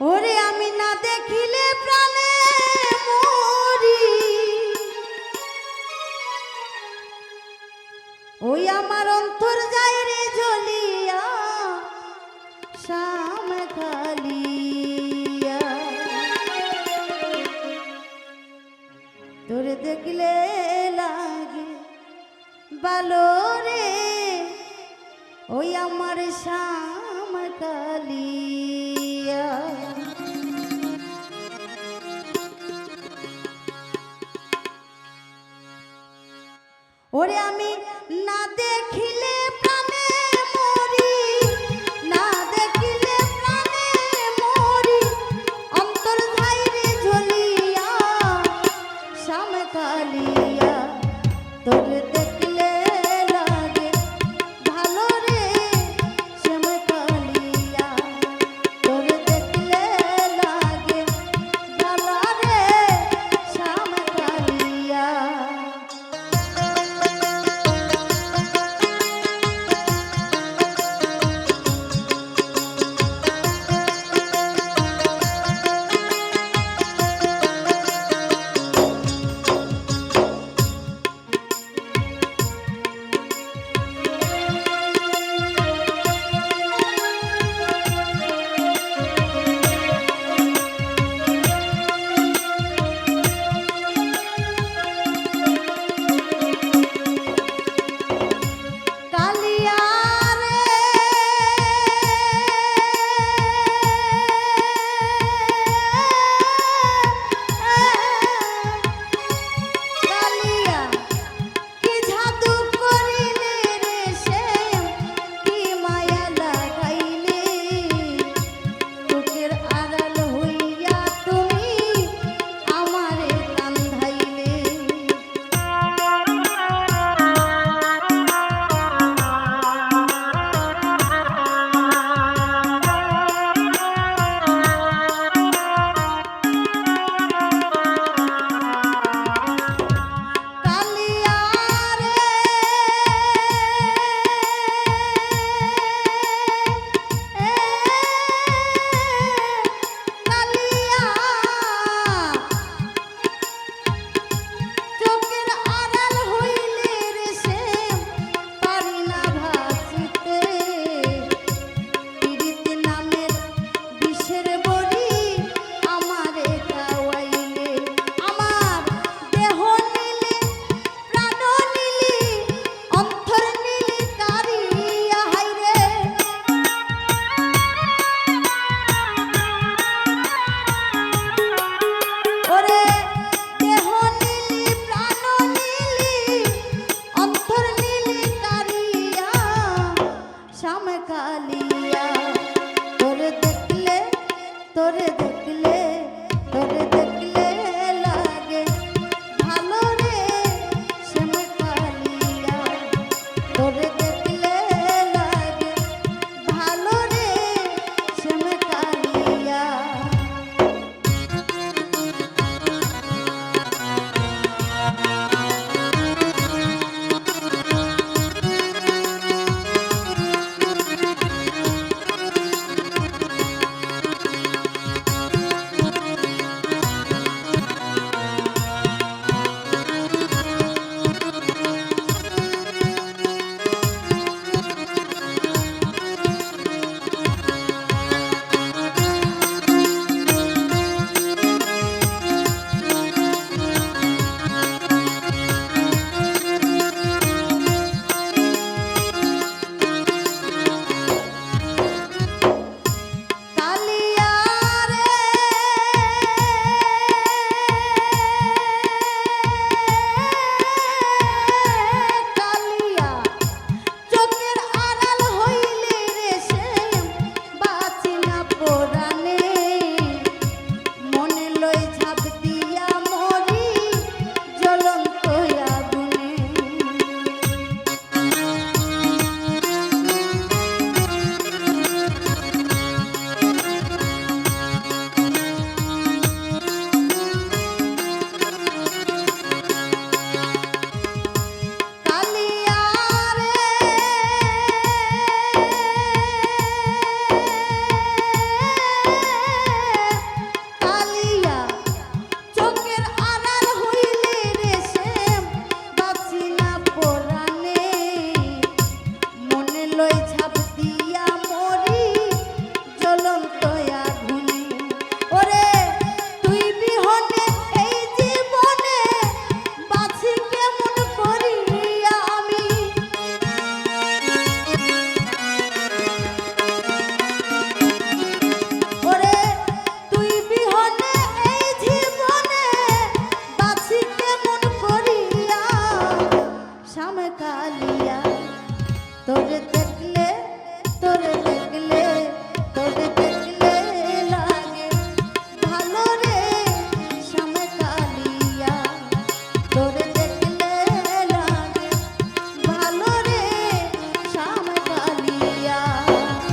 ওরে আমি না দেখিলে প্রাণে মরি। ওই আমার অন্তর যায় রে জ্বলিয়া, শ্যাম কালিয়া। তোরে দেখলে লাগে ভালো রে, ওই আমার শ্যাম কালিয়া। ওরে আমি না দেখিলে 都认